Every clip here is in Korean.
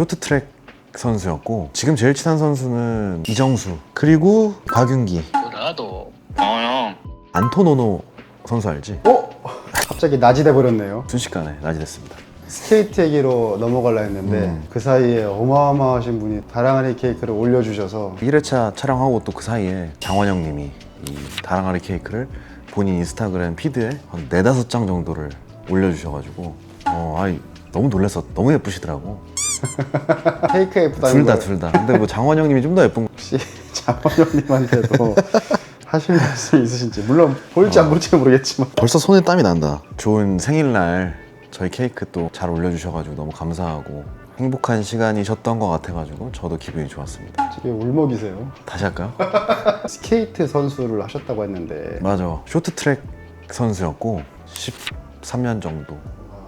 쇼트트랙 선수였고 지금 제일 친한 선수는 이정수 그리고 곽윤기 나도 어형 안토노노 선수 알지? 어? 갑자기 낮이 돼버렸네요. 순식간에 낮이 됐습니다 스케이트 얘기로 넘어가려 했는데 음. 그 사이에 어마어마하신 분이 다랑아리 케이크를 올려주셔서 1회차 촬영하고 또 그 사이에 장원영 님이 이 다랑아리 케이크를 본인 인스타그램 피드에 한 네다섯 장 정도를 올려주셔가지고 어 아이 너무 놀랐어 너무 예쁘시더라고 케이크 예쁘다는 둘다걸둘다 근데 뭐 장원영 님이 좀 더 예쁜 거 혹시 장원영님한테도 하실 말씀 있으신지 물론 볼지 안 볼지는 모르겠지만 벌써 손에 땀이 난다. 좋은 생일날 저희 케이크 또 잘 올려주셔가지고 너무 감사하고 행복한 시간이셨던 것 같아가지고 저도 기분이 좋았습니다. 되게 울먹이세요. 다시 할까요? 스케이트 선수를 하셨다고 했는데 맞아. 쇼트트랙 선수였고 13년 정도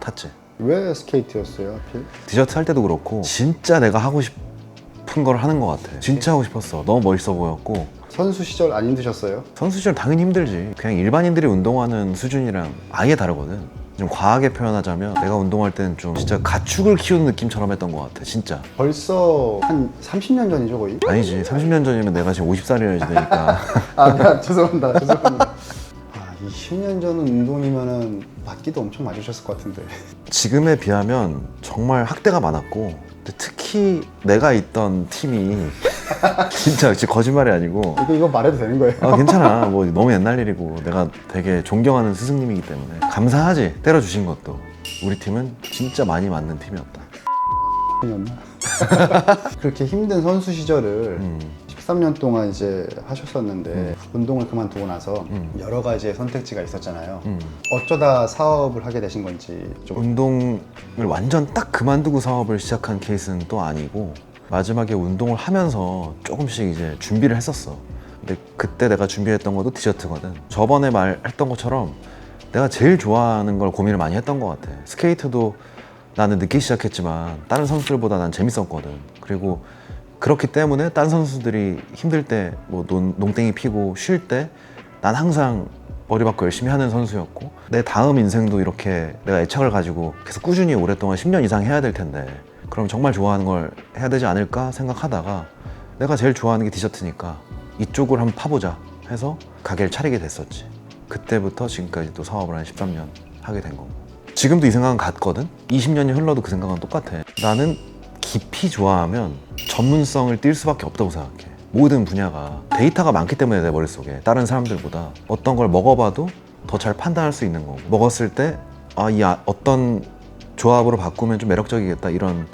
탔지. 왜 스케이트였어요 하필? 디저트 할 때도 그렇고 진짜 내가 하고 싶은 걸 하는 것 같아. 진짜 하고 싶었어. 너무 멋있어 보였고 선수 시절 안 힘드셨어요? 선수 시절 당연히 힘들지. 그냥 일반인들이 운동하는 수준이랑 아예 다르거든. 좀 과하게 표현하자면 내가 운동할 때는 좀 진짜 가축을 키우는 느낌처럼 했던 것 같아. 진짜. 벌써 한 30년 전이죠 거의? 아니지 30년 전이면 내가 지금 50살이어야지 되니까 아 미안 죄송합니다 죄송합니다 아 20년 전은 운동이면은 맞기도 엄청 맞으셨을 것 같은데 지금에 비하면 정말 학대가 많았고 근데 특히 내가 있던 팀이 진짜 진짜 거짓말이 아니고 이거 이거 말해도 되는 거예요? 아 괜찮아 뭐 너무 옛날 일이고 내가 되게 존경하는 스승님이기 때문에 감사하지 때려주신 것도 우리 팀은 진짜 많이 맞는 팀이었다 이었나? 그렇게 힘든 선수 시절을 음. 13년 동안 이제 하셨었는데 운동을 그만두고 나서 음. 여러 가지의 선택지가 있었잖아요. 음. 어쩌다 사업을 하게 되신 건지 좀 운동을 완전 딱 그만두고 사업을 시작한 케이스는 또 아니고 마지막에 운동을 하면서 조금씩 이제 준비를 했었어. 근데 그때 내가 준비했던 것도 디저트거든. 저번에 말했던 것처럼 내가 제일 좋아하는 걸 고민을 많이 했던 것 같아. 스케이트도 나는 늦게 시작했지만 다른 선수들보다 난 재밌었거든. 그리고 그렇기 때문에 다른 선수들이 힘들 때 뭐 농땡이 피고 쉴 때 난 항상 머리 받고 열심히 하는 선수였고 내 다음 인생도 이렇게 내가 애착을 가지고 계속 꾸준히 오랫동안 10년 이상 해야 될 텐데 그럼 정말 좋아하는 걸 해야 되지 않을까 생각하다가 내가 제일 좋아하는 게 디저트니까 이쪽을 한번 파보자 해서 가게를 차리게 됐었지. 그때부터 지금까지 또 사업을 한 13년 하게 된 거고. 지금도 이 생각은 같거든? 20년이 흘러도 그 생각은 똑같아. 나는 깊이 좋아하면 전문성을 띌 수밖에 없다고 생각해. 모든 분야가 데이터가 많기 때문에 내 머릿속에. 다른 사람들보다 어떤 걸 먹어봐도 더 잘 판단할 수 있는 거고. 먹었을 때 아, 이 아- 어떤 조합으로 바꾸면 좀 매력적이겠다 이런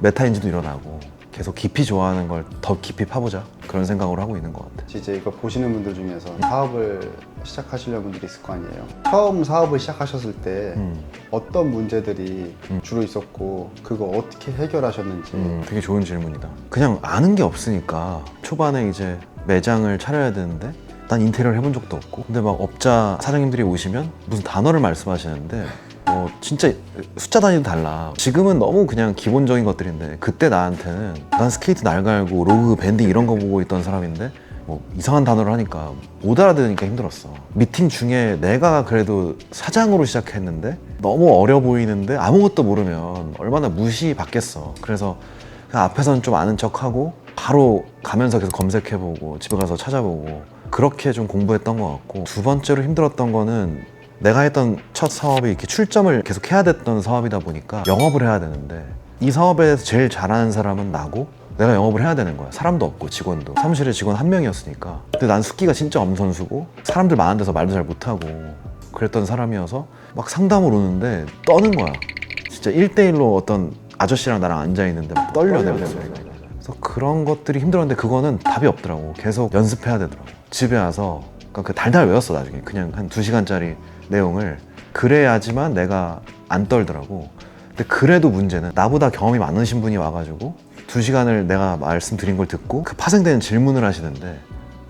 메타인지도 일어나고. 계속 깊이 좋아하는 걸 더 깊이 파보자 그런 생각으로 하고 있는 것 같아. 이제 이거 보시는 분들 중에서 사업을 시작하시려는 분들이 있을 거 아니에요. 처음 사업을 시작하셨을 때 음, 어떤 문제들이 음. 주로 있었고 그거 어떻게 해결하셨는지 음, 되게 좋은 질문이다. 그냥 아는 게 없으니까 초반에 이제 매장을 차려야 되는데 난 인테리어를 해본 적도 없고 근데 막 업자 사장님들이 오시면 무슨 단어를 말씀하시는데 어 진짜 숫자 단위도 달라. 지금은 너무 그냥 기본적인 것들인데 그때 나한테는 난 스케이트 날 갈고 로그 밴딩 이런 거 보고 있던 사람인데 뭐 이상한 단어를 하니까 못 알아들으니까 힘들었어. 미팅 중에 내가 그래도 사장으로 시작했는데 너무 어려 보이는데 아무것도 모르면 얼마나 무시 받겠어. 그래서 그냥 앞에서는 좀 아는 척하고 바로 가면서 계속 검색해보고 집에 가서 찾아보고 그렇게 좀 공부했던 것 같고 두 번째로 힘들었던 거는 내가 했던 첫 사업이 이렇게 출점을 계속 해야 됐던 사업이다 보니까 영업을 해야 되는데 이 사업에 대해서 제일 잘하는 사람은 나고 내가 영업을 해야 되는 거야. 사람도 없고 직원도. 사무실에 직원 한 명이었으니까. 근데 난 숙기가 진짜 엄선수고 사람들 많은 데서 말도 잘 못하고 그랬던 사람이어서 막 상담을 오는데 떠는 거야. 진짜 1대1로 어떤 아저씨랑 나랑 앉아있는데 막 떨려 내가. 그래서 그런 것들이 힘들었는데 그거는 답이 없더라고. 계속 연습해야 되더라고. 집에 와서 그러니까 그 달달 외웠어 나중에. 그냥 한 2시간짜리 내용을. 그래야지만 내가 안 떨더라고. 근데 그래도 문제는 나보다 경험이 많으신 분이 와가지고 2시간을 내가 말씀드린 걸 듣고 그 파생되는 질문을 하시는데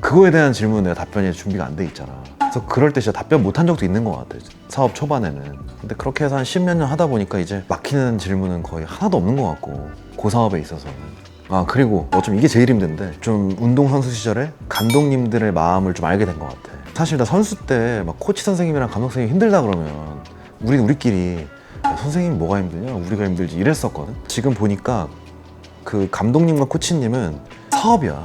그거에 대한 질문은 내가 답변이 준비가 안 돼 있잖아. 그래서 그럴 때 진짜 답변 못 한 적도 있는 것 같아 사업 초반에는. 근데 그렇게 해서 한 십몇 년 하다 보니까 이제 막히는 질문은 거의 하나도 없는 것 같고 그 사업에 있어서는 아 그리고 어쩜 이게 제일 힘든데 좀 운동 선수 시절에 감독님들의 마음을 좀 알게 된 것 같아 사실 나 선수 때 막 코치 선생님이랑 감독 선생님 힘들다 그러면 우리 우리끼리 야, 선생님 뭐가 힘드냐 우리가 힘들지 이랬었거든 지금 보니까 그 감독님과 코치님은 사업이야.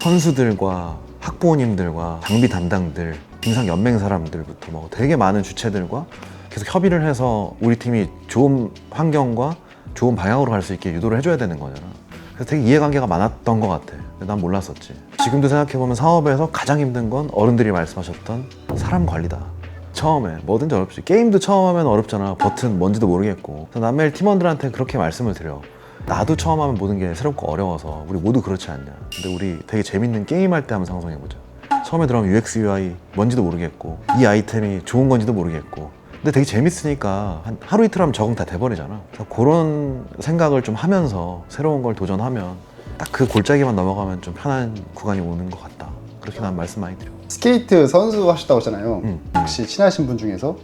선수들과 학부모님들과 장비 담당들, 임상 연맹 사람들부터 뭐 되게 많은 주체들과 계속 협의를 해서 우리 팀이 좋은 환경과 좋은 방향으로 갈 수 있게 유도를 해줘야 되는 거잖아. 그래서 되게 이해관계가 많았던 것 같아. 근데 난 몰랐었지. 지금도 생각해보면 사업에서 가장 힘든 건 어른들이 말씀하셨던 사람 관리다. 처음에 뭐든지 어렵지. 게임도 처음 하면 어렵잖아. 버튼 뭔지도 모르겠고. 그래서 난 매일 팀원들한테 그렇게 말씀을 드려. 나도 처음 하면 모든 게 새롭고 어려워서 우리 모두 그렇지 않냐. 근데 우리 되게 재밌는 게임할 때 한번 상상해보자. 처음에 들어가면 UX, UI 뭔지도 모르겠고 이 아이템이 좋은 건지도 모르겠고 근데 되게 재밌으니까 한 하루 이틀 하면 적응 다 돼버리잖아. 그런 생각을 좀 하면서 새로운 걸 도전하면 딱 그 골짜기만 넘어가면 좀 편한 구간이 오는 것 같다. 그렇게 난 말씀 많이 드려. 스케이트 선수 하셨다고 했잖아요. 음. 혹시 친하신 분 중에서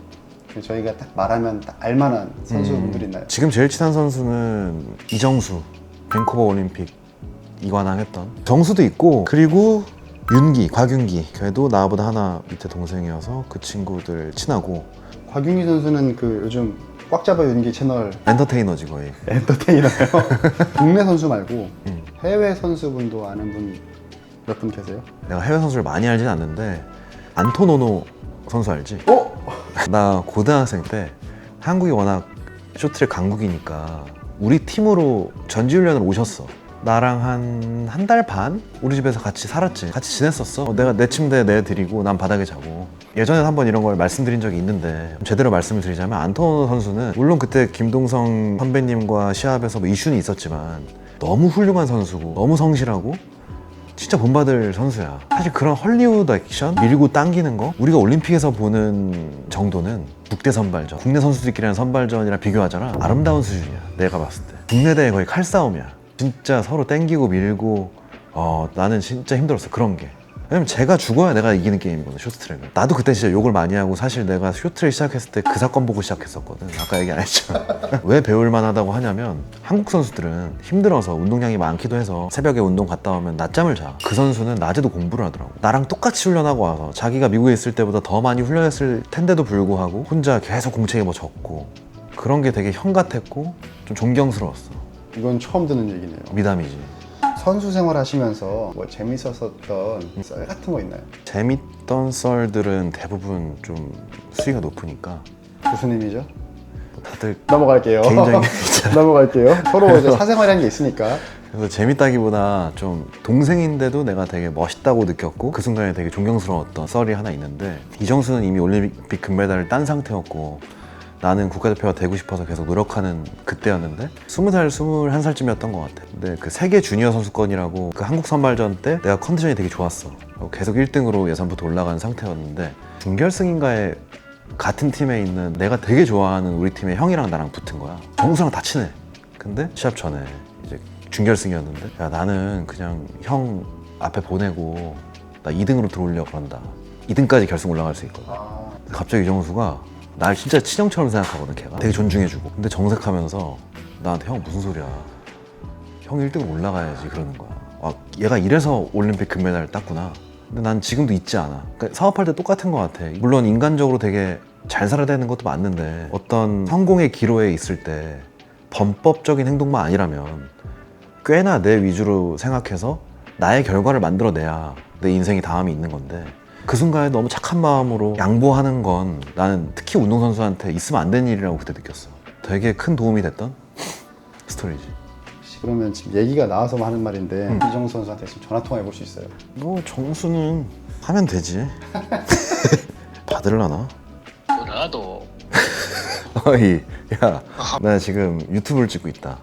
저희가 딱 말하면 딱 알만한 선수분들 있나요? 지금 제일 친한 선수는 이정수, 밴쿠버 올림픽 이관왕 했던 정수도 있고 그리고 윤기, 곽윤기 걔도 나보다 하나 밑에 동생이어서 그 친구들 친하고 곽윤기 선수는 그 요즘 꽉 잡아 윤기 채널 엔터테이너지 거의. 엔터테이너요. 국내 선수 말고 음. 해외 선수분도 아는 분 몇 분 계세요? 내가 해외 선수를 많이 알진 않는데 안토노노 선수 알지? 어? 나 고등학생 때 한국이 워낙 쇼트랙 강국이니까 우리 팀으로 전지훈련을 오셨어. 나랑 한 한 달 반 우리 집에서 같이 살았지. 같이 지냈었어. 어, 내가 내 침대에 내드리고 난 바닥에 자고. 예전에 한번 이런 걸 말씀드린 적이 있는데 제대로 말씀을 드리자면 안토노 선수는 물론 그때 김동성 선배님과 시합에서 뭐 이슈는 있었지만 너무 훌륭한 선수고 너무 성실하고 진짜 본받을 선수야. 사실 그런 헐리우드 액션 밀고 당기는 거 우리가 올림픽에서 보는 정도는 국대 선발전, 국내 선수들끼리 하는 선발전이랑 비교하잖아. 아름다운 수준이야. 내가 봤을 때. 국내 대회 거의 칼싸움이야. 진짜 서로 당기고 밀고 어 나는 진짜 힘들었어 그런 게. 왜냐면 제가 죽어야 내가 이기는 게임이거든 쇼트트랙은. 나도 그때 진짜 욕을 많이 하고 사실 내가 쇼트트랙 시작했을 때 그 사건 보고 시작했었거든. 아까 얘기 안 했지만 왜 배울 만 하다고 하냐면 한국 선수들은 힘들어서 운동량이 많기도 해서 새벽에 운동 갔다 오면 낮잠을 자 그 선수는 낮에도 공부를 하더라고. 나랑 똑같이 훈련하고 와서 자기가 미국에 있을 때보다 더 많이 훈련했을 텐데도 불구하고 혼자 계속 공책에 뭐 적고 그런 게 되게 형 같았고 좀 존경스러웠어. 이건 처음 듣는 얘기네요. 미담이지 선수 생활 하시면서 뭐 재밌었었던 썰 같은 거 있나요? 재밌던 썰들은 대부분 좀 수위가 높으니까 무슨 의미죠? 뭐 다들 넘어갈게요. 개인적인 넘어갈게요. 서로 이제 사생활이라는 게 있으니까. 그래서 재밌다기보다 좀 동생인데도 내가 되게 멋있다고 느꼈고 그 순간에 되게 존경스러웠던 썰이 하나 있는데 이정수는 이미 올림픽 금메달을 딴 상태였고 나는 국가대표가 되고 싶어서 계속 노력하는 그때였는데 20살, 21살쯤이었던 것 같아. 근데 그 세계 주니어 선수권이라고 그 한국 선발전 때 내가 컨디션이 되게 좋았어. 그리고 계속 1등으로 예선부터 올라간 상태였는데 준결승인가에 같은 팀에 있는 내가 되게 좋아하는 우리 팀의 형이랑 나랑 붙은 거야. 정수랑 다 친해. 근데 시합 전에 이제 준결승이었는데 야 나는 그냥 형 앞에 보내고 나 2등으로 들어오려고 그런다. 2등까지 결승 올라갈 수 있거든. 아, 갑자기 이정수가 날 진짜 친형처럼 생각하거든 걔가. 되게 존중해주고. 근데 정색하면서 나한테 형 무슨 소리야? 형 1등으로 올라가야지 그러는 거야. 아, 얘가 이래서 올림픽 금메달을 땄구나. 근데 난 지금도 잊지 않아. 그러니까 사업할 때 똑같은 것 같아. 물론 인간적으로 되게 잘 살아야 되는 것도 맞는데 어떤 성공의 기로에 있을 때 범법적인 행동만 아니라면 꽤나 내 위주로 생각해서 나의 결과를 만들어내야 내 인생이 다음이 있는 건데 그 순간에 너무 착한 마음으로 양보하는 건 나는 특히 운동선수한테 있으면 안 되는 일이라고 그때 느꼈어 되게 큰 도움이 됐던 스토리지 그러면 지금 얘기가 나와서 하는 말인데 음. 이정수 선수한테 지금 전화 통화해 볼 수 있어요? 뭐 정수는 하면 되지 받을라나? 나도 어이 야 나 지금 유튜브를 찍고 있다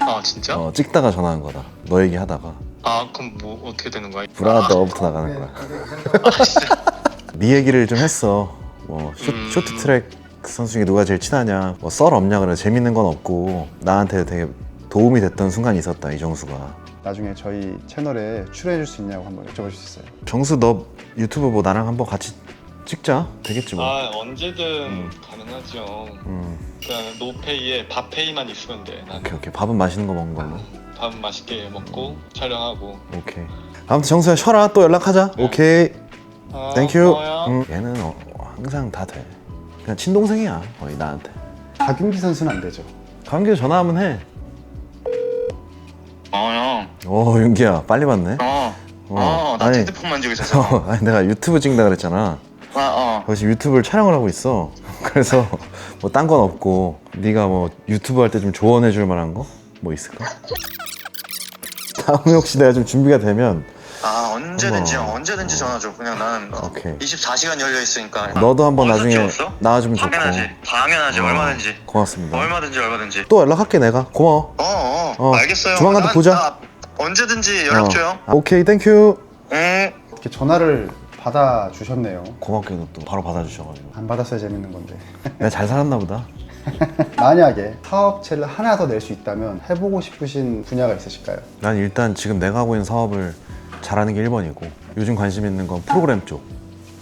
아 진짜? 어, 찍다가 전화한 거다 너 얘기하다가 아 그럼 뭐 어떻게 되는 거야? 브라더부터 나가는 거야 아 진짜? 네 얘기를 좀 했어. 뭐 쇼, 음. 쇼트 트랙 선수 중에 누가 제일 친하냐. 뭐 썰 없냐 그래. 재밌는 건 없고 나한테 되게 도움이 됐던 순간이 있었다 이정수가. 나중에 저희 채널에 출연해 줄 수 있냐고 한번 여쭤볼 수 있어요. 정수 너 유튜브 뭐 나랑 한번 같이 찍자. 되겠지 뭐. 아 언제든 음. 가능하죠. 음, 그냥 노페이에 밥페이만 있으면 돼. 나는 오케이 오케이. 밥은 맛있는 거 먹는 걸로. 밥 맛있게 먹고 촬영하고. 오케이. 아무튼 정수야 쉬어라. 또 연락하자. 네. 오케이. 아, 땡큐. 고마워요. 음, 얘는 어, 항상 다 돼. 그냥 친동생이야 거의 나한테. 박윤기 선수는 안 되죠. 관계 전화하면 해. 어, 형. 어 윤기야 빨리 봤네. 어. 어, 어, 나 아니. 핸드폰 만지고 있었어. 어, 아니 내가 유튜브 찍는다 그랬잖아. 아, 어. 거기서 유튜브를 촬영을 하고 있어. 그래서 뭐 딴 건 없고 네가 뭐 유튜브 할 때 좀 조언해 줄 만한 거 뭐 있을까? 다음에 혹시 내가 좀 준비가 되면 아, 언제든지 어머. 형, 언제든지 전화 줘. 그냥 나는 어, 오케이. 24시간 열려 있으니까. 너도 한번 나중에 찍었어? 나와주면 좋고. 당연하지. 당연하지. 어, 얼마든지. 고맙습니다. 얼마든지 얼마든지. 또 연락할게 내가. 고마워. 어, 어. 어, 알겠어요. 조만간 또 나- 보자. 나 언제든지 연락 어. 줘요. 아, 오케이 땡큐. 응. 이렇게 전화를 받아 주셨네요. 고맙게도 또 바로 받아주셔가지고 안 받았어야 재밌는 건데. 내가 잘 살았나 보다. 만약에 사업체를 하나 더 낼 수 있다면 해보고 싶으신 분야가 있으실까요? 난 일단 지금 내가 하고 있는 사업을 잘하는 게 1번이고 요즘 관심 있는 건 프로그램 쪽.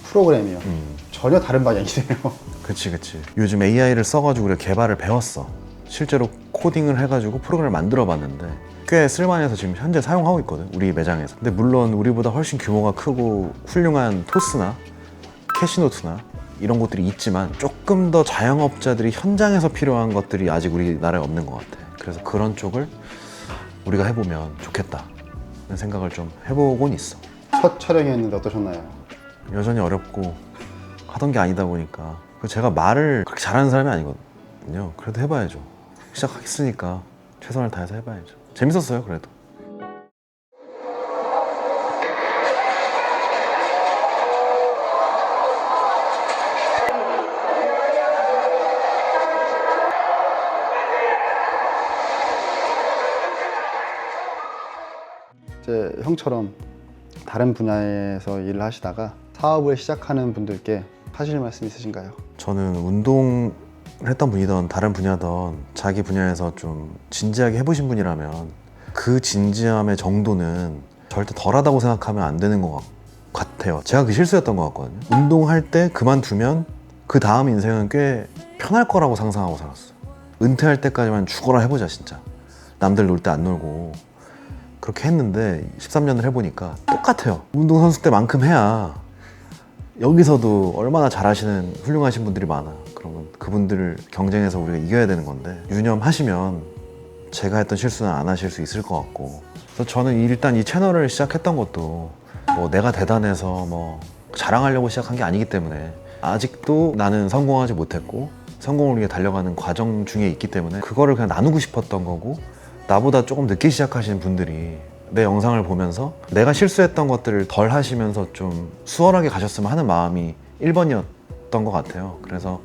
프로그램이요. 음. 전혀 다른 방향이네요. 그치 그치 요즘 AI를 써가지고 우리가 개발을 배웠어 실제로 코딩을 해가지고 프로그램을 만들어 봤는데 꽤 쓸만해서 지금 현재 사용하고 있거든 우리 매장에서 근데 물론 우리보다 훨씬 규모가 크고 훌륭한 토스나 캐시노트나 이런 것들이 있지만 조금 더 자영업자들이 현장에서 필요한 것들이 아직 우리나라에 없는 것 같아 그래서 그런 쪽을 우리가 해보면 좋겠다 는 생각을 좀 해보곤 있어 첫 촬영이었는데 어떠셨나요? 여전히 어렵고 하던 게 아니다 보니까 그리고 제가 말을 그렇게 잘하는 사람이 아니거든요. 그래도 해봐야죠. 시작했으니까 최선을 다해서 해봐야죠. 재밌었어요, 그래도. 형처럼 다른 분야에서 일을 하시다가 사업을 시작하는 분들께 하실 말씀 있으신가요? 저는 운동을 했던 분이던 다른 분야던 자기 분야에서 좀 진지하게 해보신 분이라면 그 진지함의 정도는 절대 덜하다고 생각하면 안 되는 것 같- 같아요. 제가 그 실수였던 것 같거든요. 운동할 때 그만두면 그 다음 인생은 꽤 편할 거라고 상상하고 살았어요. 은퇴할 때까지만 죽어라 해보자 진짜. 남들 놀 때 안 놀고 그렇게 했는데 13년을 해보니까 똑같아요. 운동선수 때만큼 해야 여기서도 얼마나 잘하시는 훌륭하신 분들이 많아. 그러면 그분들을 경쟁해서 우리가 이겨야 되는 건데 유념하시면 제가 했던 실수는 안 하실 수 있을 것 같고. 그래서 저는 일단 이 채널을 시작했던 것도 뭐 내가 대단해서 뭐 자랑하려고 시작한 게 아니기 때문에 아직도 나는 성공하지 못했고 성공을 위해 달려가는 과정 중에 있기 때문에 그거를 그냥 나누고 싶었던 거고 나보다 조금 늦게 시작하신 분들이 내 영상을 보면서 내가 실수했던 것들을 덜 하시면서 좀 수월하게 가셨으면 하는 마음이 1번이었던 것 같아요. 그래서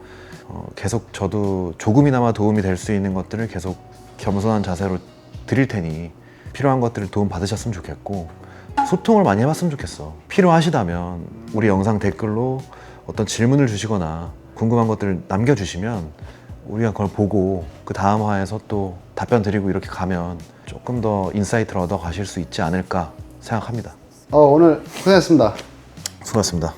어, 계속 저도 조금이나마 도움이 될 수 있는 것들을 계속 겸손한 자세로 드릴 테니 필요한 것들을 도움 받으셨으면 좋겠고 소통을 많이 해봤으면 좋겠어. 필요하시다면 우리 영상 댓글로 어떤 질문을 주시거나 궁금한 것들을 남겨주시면 우리가 그걸 보고 그 다음 화에서 또 답변 드리고 이렇게 가면 조금 더 인사이트를 얻어 가실 수 있지 않을까 생각합니다. 어, 오늘 고생했습니다. 수고하셨습니다.